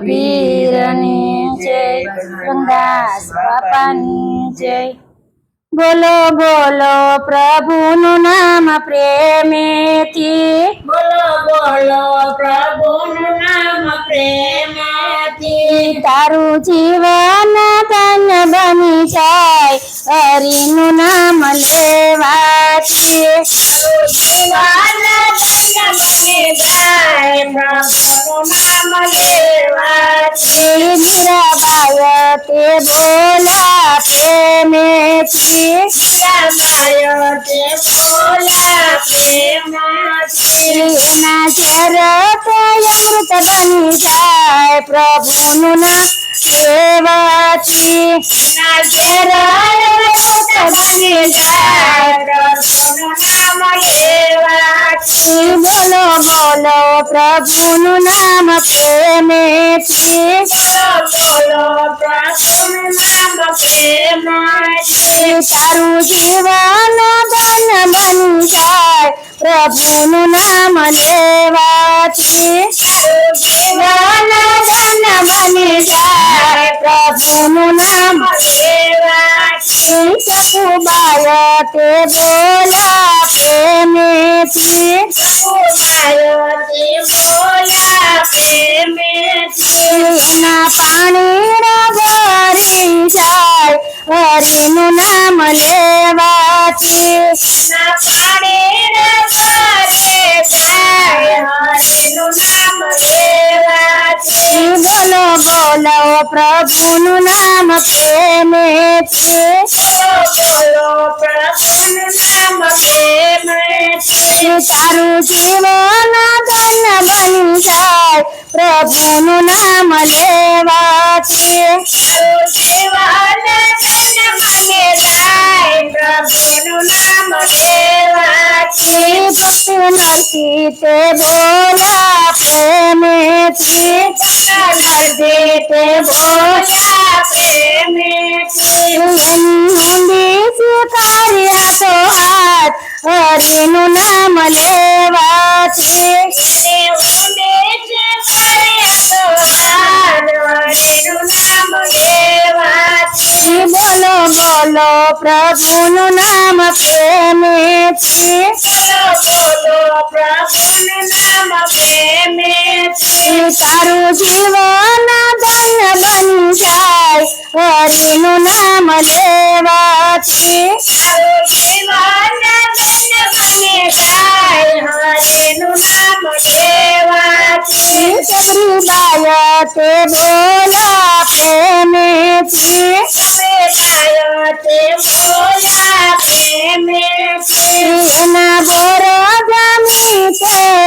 પીરની જય રંગદાસ બાપાની જય. બોલો બોલો પ્રભુનું નામ પ્રેમેથી. બોલો બોલો પ્રભુનું નામ પ્રેમેથી. તારું જીવન ધન્ય બની જાય હરિનું નામ લેવાથી. જીવન নীরবায়তে ভোলা প্রেমেছি নীরবায়তে ভোলা প্রেমাছি নাচের অমৃত বনি যায় প্রভু নুনা দেবাচি নাচের બોલો બોલો પ્રભુનું નામ પ્રેમેથી બોલો બોલો પ્રભુનું નામ પ્રેમથી તારું જીવન ધન બની જાય પ્રભુનું નામ લેવાથી উমায়তে বোলা প্রেমে উমায়তে বোলা প্রেমে না পানির গরি যায় হরিণু নাম লেবাচি না পানির બોલો પ્રભુનું નામ પ્રેમેથી બોલો પ્રભુનું નામ પ્રેમથી તારું જીવન ધન બની જાય પ્રભુનું નામ લેવાથી જીવન ધન્ય મને જાય પ્રભુનું નામ લેવાથી ભક્તિ નરસી તે બોલા પ્રેમેથી નરદે તે બોલા પ્રેમેથી એની ઊંડી સ્વીકારી હાથો હરિનું નામ લેવાથી તો બોલો બોલો પ્રભુનું નામ પ્રેમેથી બોલો પ્રભુનું નામ પ્રેમેથી તારું જીવન নামলেবাতি কেবরি বায়তে ভোলা প্রেমেছি বায়তে ভোলা প্রেমেছি না বড় জামিতে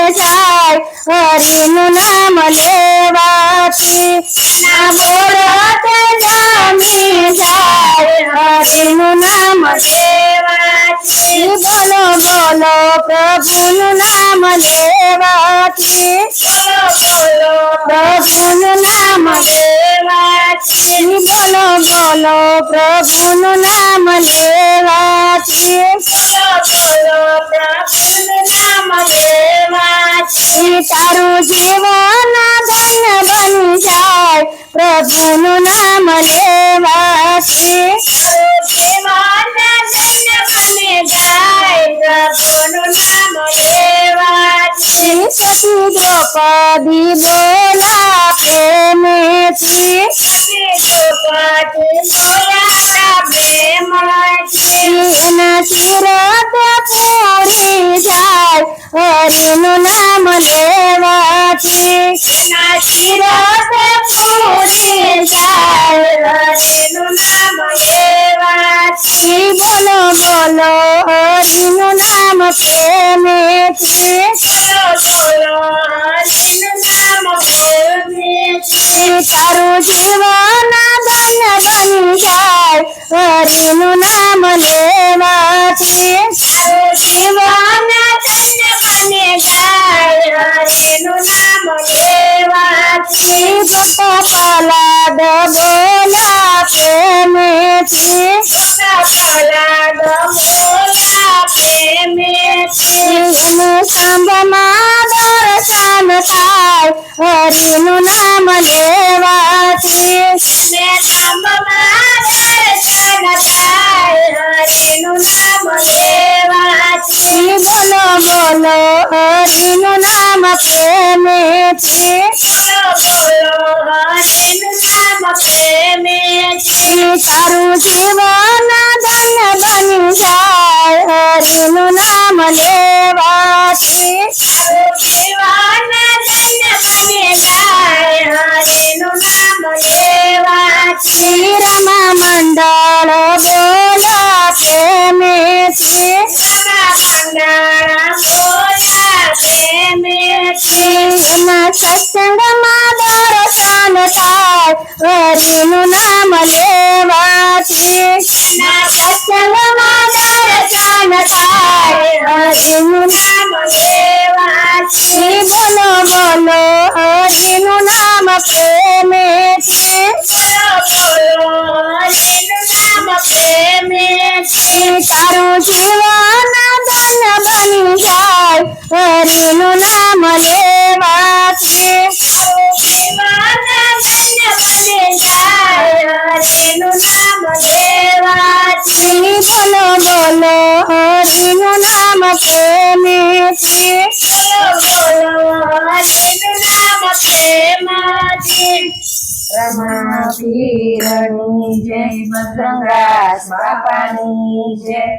લેવાથી બોલો બોલો, પ્રભુનું નામ લેવાથી. બોલો બોલો પ્રભુનું નામ લેવાથી. બોલો બોલો, પ્રભુનું નામ લેવાથી. બોલો બોલો પ્રભુનું નામ લેવાથી. તારું જીવન ધન્ય બની જાય. પ્રભુનું નામ લેવાથી. सती द्रौपदी बोला प्रेम थी द्रौपदी बोला प्रेम पूरी जाए हरिनु नाम लेवा पूरी जाए हरिनु नाम લેવાથી બોલો બોલો હરિનું નામ પ્રેમેથી બોલો હરિનું નામ પ્રેમથી તારું જીવન ધન્ય બની જાય હરિનું નામ લેવાથી તારું જીવન ધન્ય બની જાય હરિનું નામ લેવાથી પલાદ બોલા પ્રેમેથી પ્રહલાદ બોલા પ્રેમેથી એને સંભમાં દર્શન થાય હરિનું નામ લેવાથી. ને ધામમાં દર્શન બોલો બોલો হরিন নাম প্রেমে তারু জীবন ধন্য বনি যায় ಮಲೇವಾತಿ ಸತ್ಸವ ಮಾದರ ಕಾಣತಾಯಿನು ಮಲೇವಾತಿ ಬೋಲೋ ಬೋಲೋ ಹರಿನು ನಾಮ ಪ್ರೇಮ પ્રેમાથી રમા પીરની જય બજરંગરાજ બાપાની જય